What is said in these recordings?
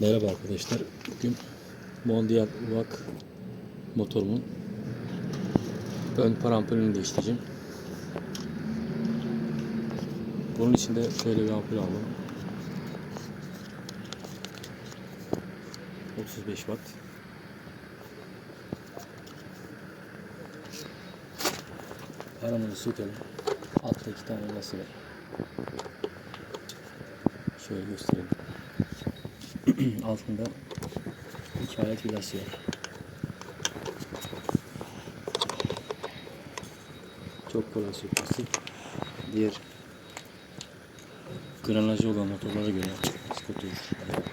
Merhaba arkadaşlar. Bugün Mondial UVAK motorumun ön parampulünü değiştireceğim. Bunun için de şöyle bir ampul aldım. 35 watt. Paramızı sökelim. Altta iki tane lası var. Şöyle göstereyim. Altında iki alet vidası var. Çok kolay sökmesi. Diğer granajı olan motorlara göre skuter,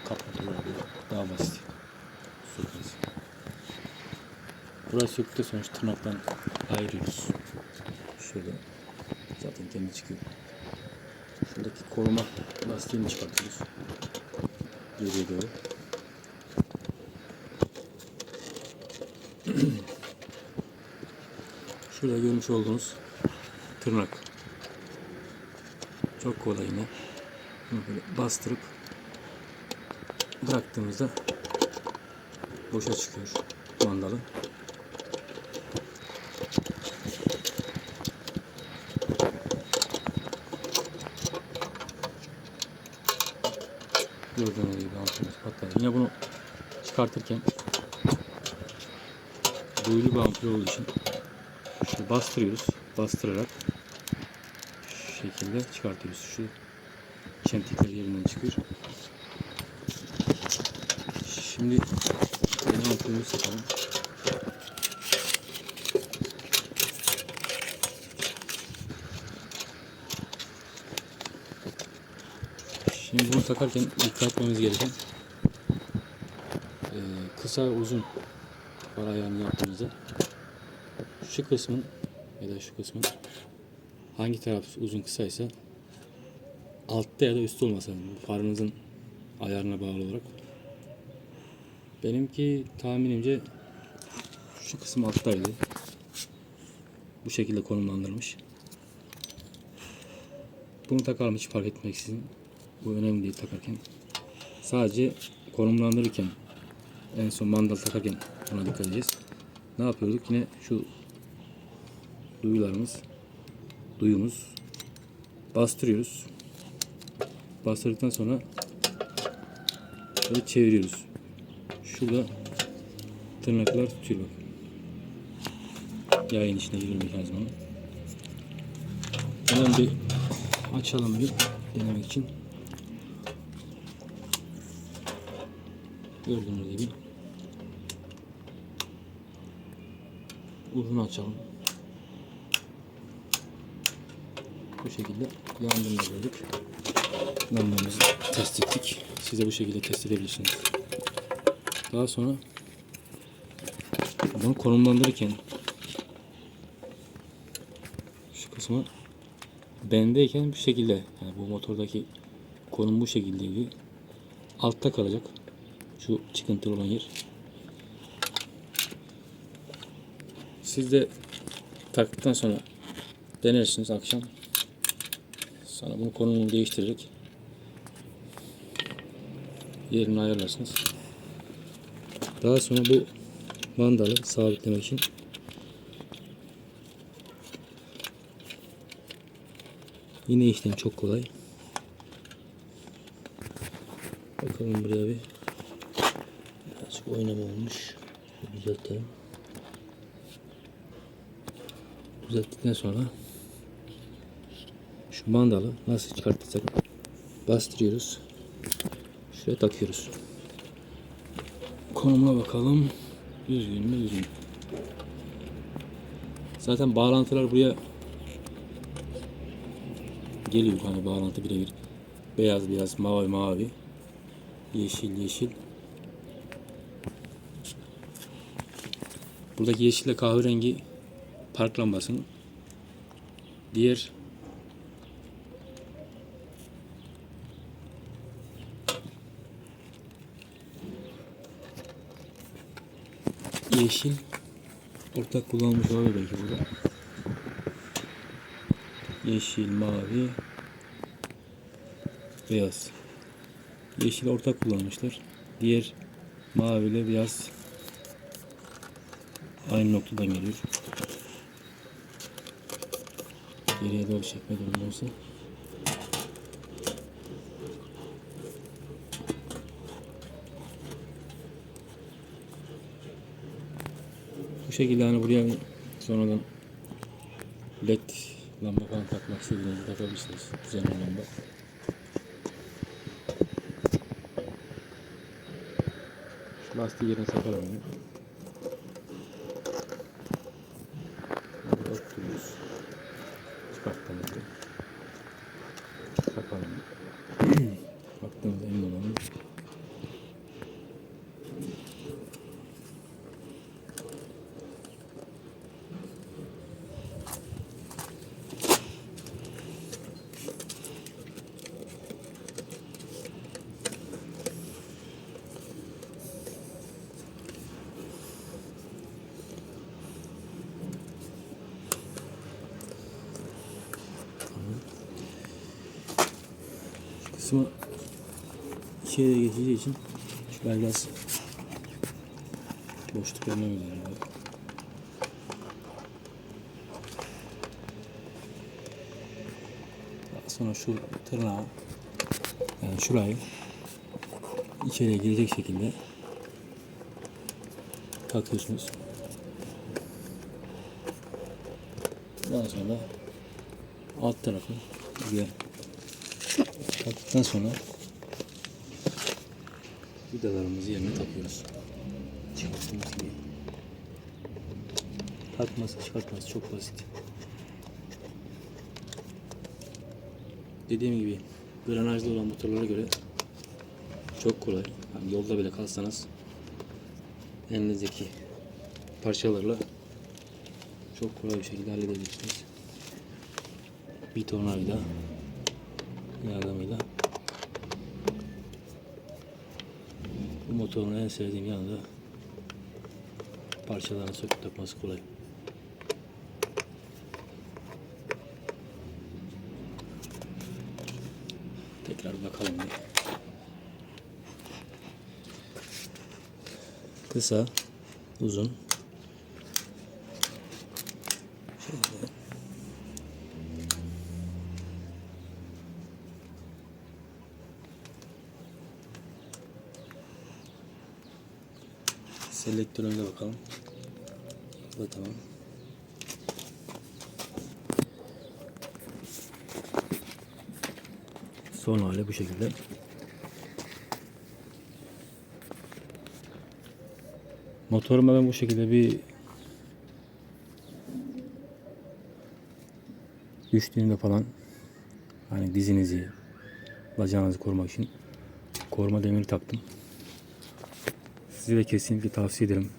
kap motorlara göre daha basit sökmesi. Burayı söktükten sonra şu tırnaktan ayırıyoruz. Şöyle zaten kendi çıkıyor. Şuradaki koruma lastiğini çıkartıyoruz. Geriye doğru. Şurada görmüş olduğunuz tırnak. Çok kolay yine. Bunu böyle bastırıp bıraktığımızda boşa çıkıyor mandalı. Gördüğünüz gibi ampulümüz patladı. Yine bunu çıkartırken duyulu bir ampul olduğu için şöyle bastırıyoruz. Bastırarak şu şekilde çıkartıyoruz. Şu çentikler yerinden çıkıyor. Şimdi yeni ampulümüzü takalım. Şimdi bunu takarken dikkat etmemiz gereken eee, kısa uzun var ayağını yaptığımızda şu kısmın ya da şu kısmın hangi taraf uzun kısaysa altta ya da üstte. Bu Farınızın ayarına bağlı olarak. Benimki tahminimce şu kısım alttaydı. Bu şekilde konumlandırmış. Bunu takalım hiç fark etmeksizin. Bu önemli değil takarken. Sadece konumlandırırken en son mandal takarken buna dikkat edeceğiz. Ne yapıyorduk? Yine şu duyularımız duyumuz bastırıyoruz. Bastırdıktan sonra böyle çeviriyoruz. Şurada tırnaklar tutuyor bak. Yayın içine giriyor mekanizmanın. Hemen bir açalım bir denemek için. Gördüğünüz gibi uzun açalım. Bu şekilde yangını da gördük. Lambamızı test ettik. Siz de bu şekilde test edebilirsiniz. Daha sonra bunu konumlandırırken şu kısmı bendeyken bu şekilde yani bu motordaki konum bu şekildeydi. Altta kalacak. Şu çıkıntılı olan yer. Siz de taktıktan sonra denersiniz akşam. Sonra bunu konumunu değiştirerek yerini ayarlarsınız. Daha sonra bu mandalı sabitlemek için yine işlem çok kolay. Bakalım buraya bir oynama olmuş. Düzeltelim. Düzelttikten sonra şu mandalı nasıl çıkartırsak bastırıyoruz. Şuraya takıyoruz. Konumuna bakalım. Düzgün mü düzgün. Zaten bağlantılar buraya geliyor hani bağlantı birebir. Beyaz beyaz, mavi mavi, yeşil yeşil. Buradaki yeşille kahverengi park lambasının diğer yeşil ortak kullanılmış olabilir belki burada. Yeşil, mavi, beyaz. Yeşil ortak kullanmışlar. Diğer maviyle biraz aynı noktadan geliyor. Geriye doğru çekme durumu olsa. Bu şekilde hani buraya sonradan led lamba falan takmak istediğinizde takabilirsiniz. Düzenli lamba. Şu lastiği yerine takalım yine. Kısmı içeriye geçeceği için şu biraz boşluk lazım. Daha sonra şu tırnağı yani şurayı içeriye girecek şekilde takıyorsunuz. Daha sonra alt tarafı buraya taktıktan sonra vidalarımızı yerine takıyoruz. Çıkarttığımız gibi. Takması çıkartması çok basit. Dediğim gibi granajlı olan motorlara göre çok kolay. Yani yolda bile kalsanız elinizdeki parçalarla çok kolay bir şekilde halledebilirsiniz. Bir tornavida yardımıyla bu motorun en sevdiğim yanı da parçalarını söküp takması kolay. Tekrar bakalım. Kısa, uzun. Şöyle. Selektörüne bakalım. Bu da tamam. Son hali bu şekilde. Motoruma ben bu şekilde bir düştüğünde falan hani dizinizi bacağınızı korumak için koruma demiri taktım. Size de kesinlikle tavsiye ederim.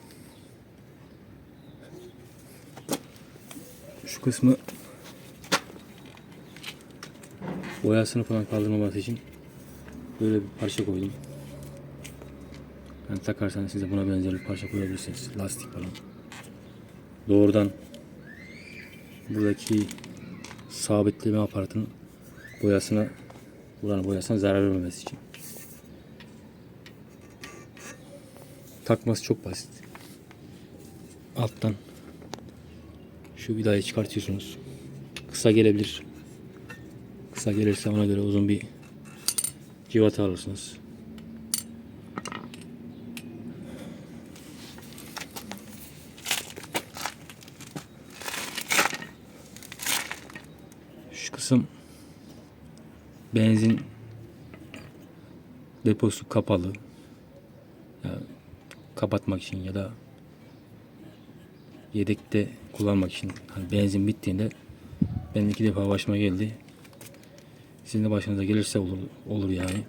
Şu kısmı boyasını falan kaldırmaması için böyle bir parça koydum. Yani takarsanız size buna benzer bir parça koyabilirsiniz. Lastik falan. Doğrudan buradaki sabitleme aparatının boyasına buranın boyasına zarar vermemesi için. Takması çok basit. Alttan şu vidayı çıkartıyorsunuz. Kısa gelebilir. Kısa gelirse ona göre uzun bir civata alırsınız. Şu kısım benzin deposu kapalı. Kapatmak için ya da yedekte kullanmak için hani benzin bittiğinde benim iki defa başıma geldi. Sizin de başınıza gelirse olur, olur yani.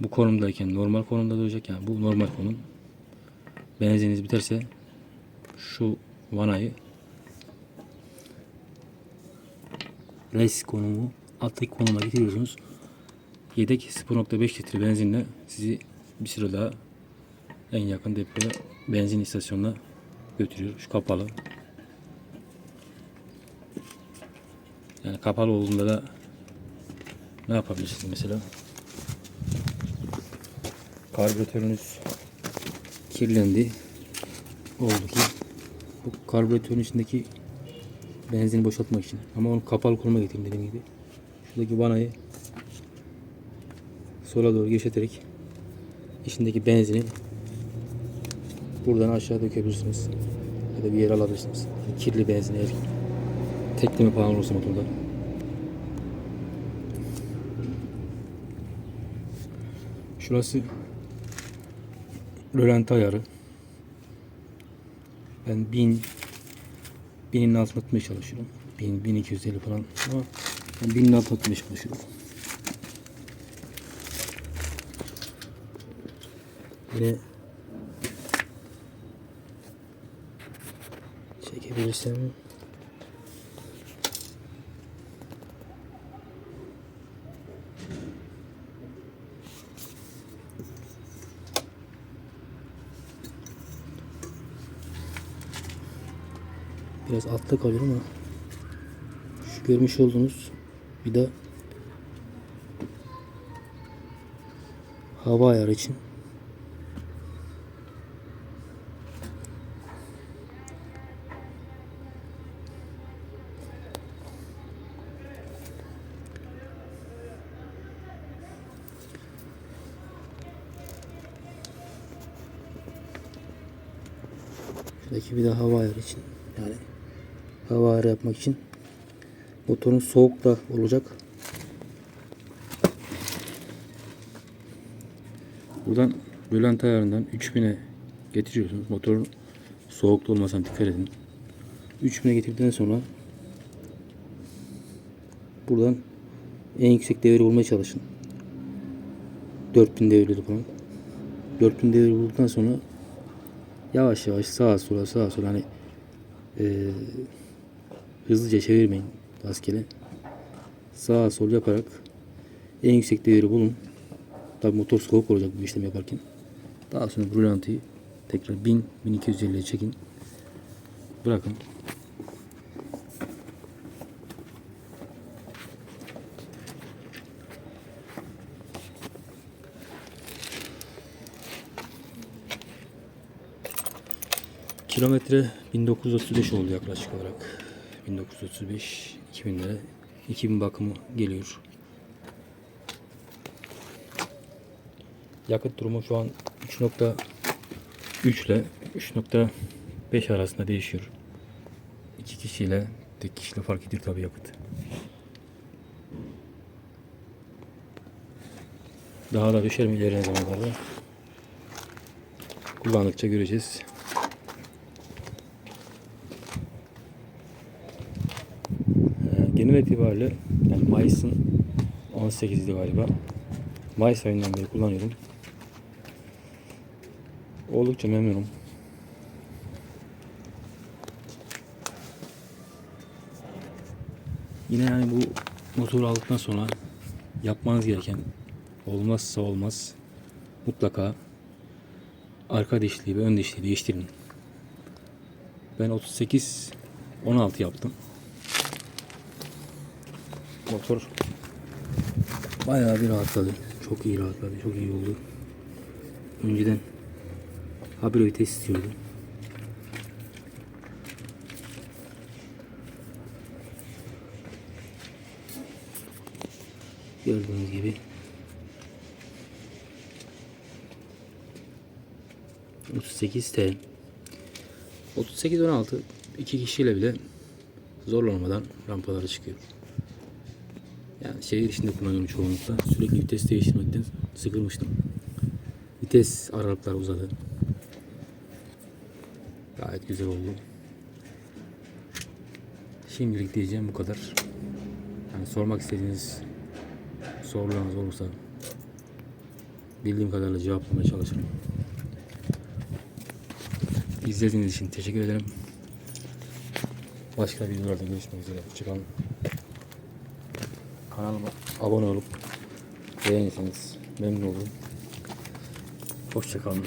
Bu konumdayken normal konumda duracak yani bu normal konum. Benzininiz biterse şu vanayı res konumu alttaki konuma getiriyorsunuz. Yedek 0.5 litre benzinle sizi bir süre daha en yakın depoya benzin istasyonuna götürüyor. Şu kapalı. Yani kapalı olduğunda da ne yapabilirsiniz mesela? karbüratörünüz kirlendi. Oldu ki bu karbüratörün içindeki benzini boşaltmak için. Ama onu kapalı konuma getirdim dediğim gibi. Şuradaki vanayı sola doğru gevşeterek içindeki benzini buradan aşağı dökebilirsiniz. Ya da bir yere alabilirsiniz. Kirli benzin eğer tekleme falan olursa motorda. Şurası rölanti ayarı. Ben 1000 1000'in altına tutmaya çalışıyorum. 1000 1250 falan ama ben 1000'in altına tutmaya çalışıyorum. Yine çekebilirsem biraz altta kalıyor ama şu görmüş olduğunuz bir de hava ayarı için Şuradaki bir de hava ayarı için. Yani hava ayarı yapmak için motorun soğuk da olacak. Buradan rölant ayarından 3000'e getiriyorsunuz. Motorun soğukta olmasına dikkat edin. 3000'e getirdikten sonra buradan en yüksek devri bulmaya çalışın. 4000 devirli falan. 4000 devri bulduktan sonra yavaş yavaş sağa sola sağa sola hani e, hızlıca çevirmeyin rastgele. Sağa sol yaparak en yüksek değeri bulun. Tabi motor soğuk olacak bu işlem yaparken. Daha sonra bu rölantıyı tekrar 1000 1250'ye çekin. Bırakın. Kilometre 1935 oldu yaklaşık olarak. 1935 2000 lira. 2000 bakımı geliyor. Yakıt durumu şu an 3.3 ile 3.5 arasında değişiyor. İki kişiyle tek kişiyle fark ediyor tabii yakıt. Daha da düşer mi ilerleyen zamanlarda? Kullandıkça göreceğiz. Genel itibariyle yani Mayıs'ın 18'di galiba. Mayıs ayından beri kullanıyorum. Oldukça memnunum. Yine yani bu motoru aldıktan sonra yapmanız gereken olmazsa olmaz mutlaka arka dişliği ve ön dişliği değiştirin. Ben 38 16 yaptım. Motor bayağı bir rahatladı. Çok iyi rahatladı. Çok iyi oldu. Önceden habire vites istiyordu. Gördüğünüz gibi Otuz sekiz T 38 16 iki kişiyle bile zorlanmadan rampalara çıkıyor. Yani şehir içinde kullanıyorum çoğunlukla. Sürekli vites değiştirmekten sıkılmıştım. Vites aralıklar uzadı. Gayet güzel oldu. Şimdilik diyeceğim bu kadar. Yani sormak istediğiniz sorularınız olursa bildiğim kadarıyla cevaplamaya çalışırım. İzlediğiniz için teşekkür ederim. Başka videolarda görüşmek üzere. Hoşçakalın. Kanalıma abone olup beğenirseniz memnun olurum. Hoşçakalın.